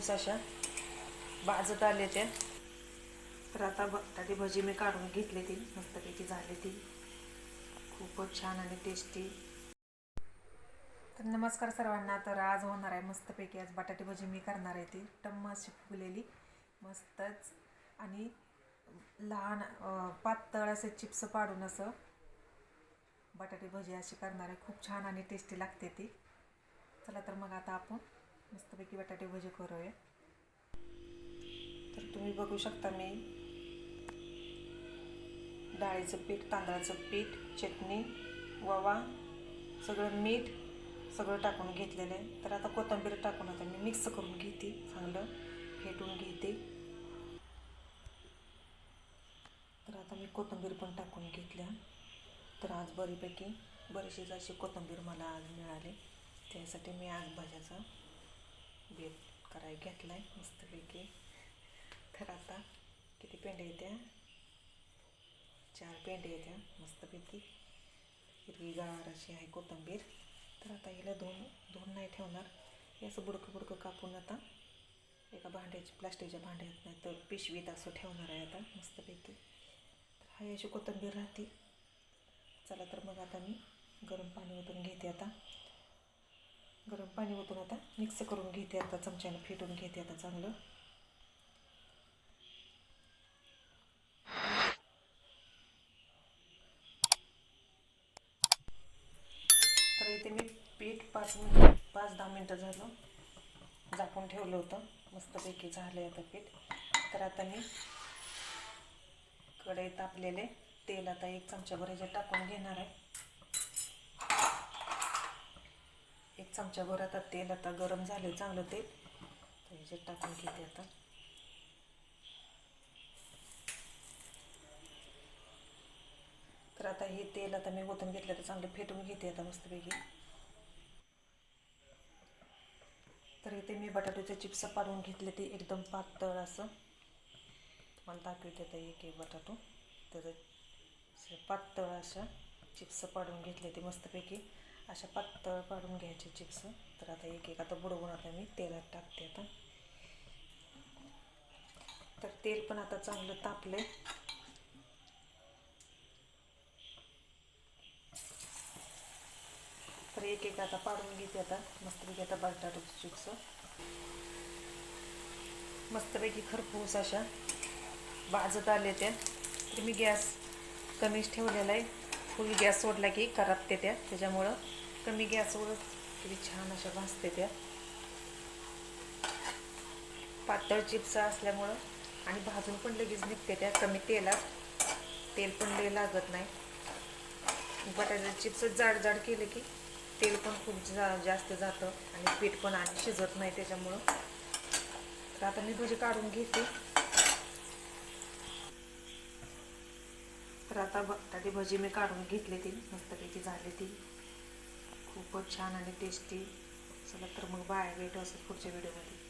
खरपूस अशा. भाजत आले त्या तर आता बटाटे भजी मी काढून घेतली ती. मस्तपैकी झाली ती. खूपच छान आणि टेस्टी तर नमस्कार सर्वांना. तर आज होणार आहे मस्तपैकी आज बटाटे भजी मी करणार आहे ती. टम्म अशी फुगलेली. मस्तच. आणि लहान पातळ असे चिप्स पाडून असं बटाटे भजी अशी करणार आहे. खूप छान आणि टेस्टी लागते ती. चला तर मग आता आपण मस्तपैकी बटाटे भजी करूया. तर तुम्ही बघू शकता मी डाळीचं पीठ तांदळाचं पीठ चटणी ववा सगळं मीठ सगळं टाकून घेतलेलं आहे. तर आता कोथिंबीर टाकून आता मी मिक्स करून घेते चांगलं फेटून घेते. तर आता मी कोथिंबीर पण टाकून घेतल्या. तर आज बरीपैकी बरीचशीच अशी कोथिंबीर मला आज मिळाली. त्यासाठी मी आज भाज्याचा बेत कराय घेतला आहे मस्तपैकी. तर आता किती पेंड्या येत्या? चार पेंड्या येत्या मस्तपैकी. हिरवीगार अशी आहे कोथिंबीर. तर आता हिला धुवून धुवून नाही ठेवणार. हे असं बुडकं बुडकं कापून आता एका भांड्याची प्लास्टिकच्या भांड्यात नाही तर पिशवीत असं ठेवणार आहे आता मस्तपैकी. तर हा अशी कोथिंबीर राहते. चला तर मग आता मी गरम पाणी ओतून घेते आता. गरम पाणी ओतून आता मिक्स करून घेते आता चमच्याने फेटून घेते आता चांगलं. तर इथे मी पीठ पाच मिनिट पाच दहा मिनटं झालं झाकून ठेवलं होतं. मस्तपैकी झालं आता पीठ. तर आता मी कढई तापलेले तेल आता एक चमच्याभर भरायचे टाकून घेणार आहे. एक चमच्याभर आता तेल आता गरम झालं चांगलं तेल. तर ह्याच्यात टाकून घेते आता. तर आता हे तेल आता मी ओतून घेतलं तर चांगलं फेटून घेते आता मस्तपैकी. तर इथे मी बटाट्याचे चिप्स पाडून घेतले ते एकदम पातळ असं. तुम्हाला दाखवते आता एक एक बटाटो. तर पातळ अशा चिप्स पाडून घेतले ते मस्तपैकी. अशा पातळ पाडून घ्यायचे चिप्स. तर आता एक एक आता बुडवून आता मी तेलात टाकते आता. तर तेल पण आता चांगलं तापले तर एक एक आता पाडून घेते आता. मस्तपैकी आता बटाटे चिप्स. मस्तपैकी खरपूस अशा भाजत आले त्या. तर मी गॅस कमीच ठेवलेला आहे. फुल गॅस सोडला की करपते त्या त्याच्यामुळं कमी गॅसवर किती छान अशा भाजते त्या. पातळ चिप्स असल्यामुळं आणि भाजून पण लगेच निघते त्या. कमी तेलात. तेल पण लय लागत नाही. बटाट्याचे चिप्स जाड जाड केले की तेल पण खूप जा जास्त जातं आणि पीठ पण आणि शिजत नाही त्याच्यामुळं. तर आता मी भजी काढून घेते. तर आता बटाटे भजी मी काढून घेतली ती मस्तपैकी झाली ती. खूपच छान आणि टेस्टी चला तर मग बाय भेटू असं पुढच्या व्हिडिओमध्ये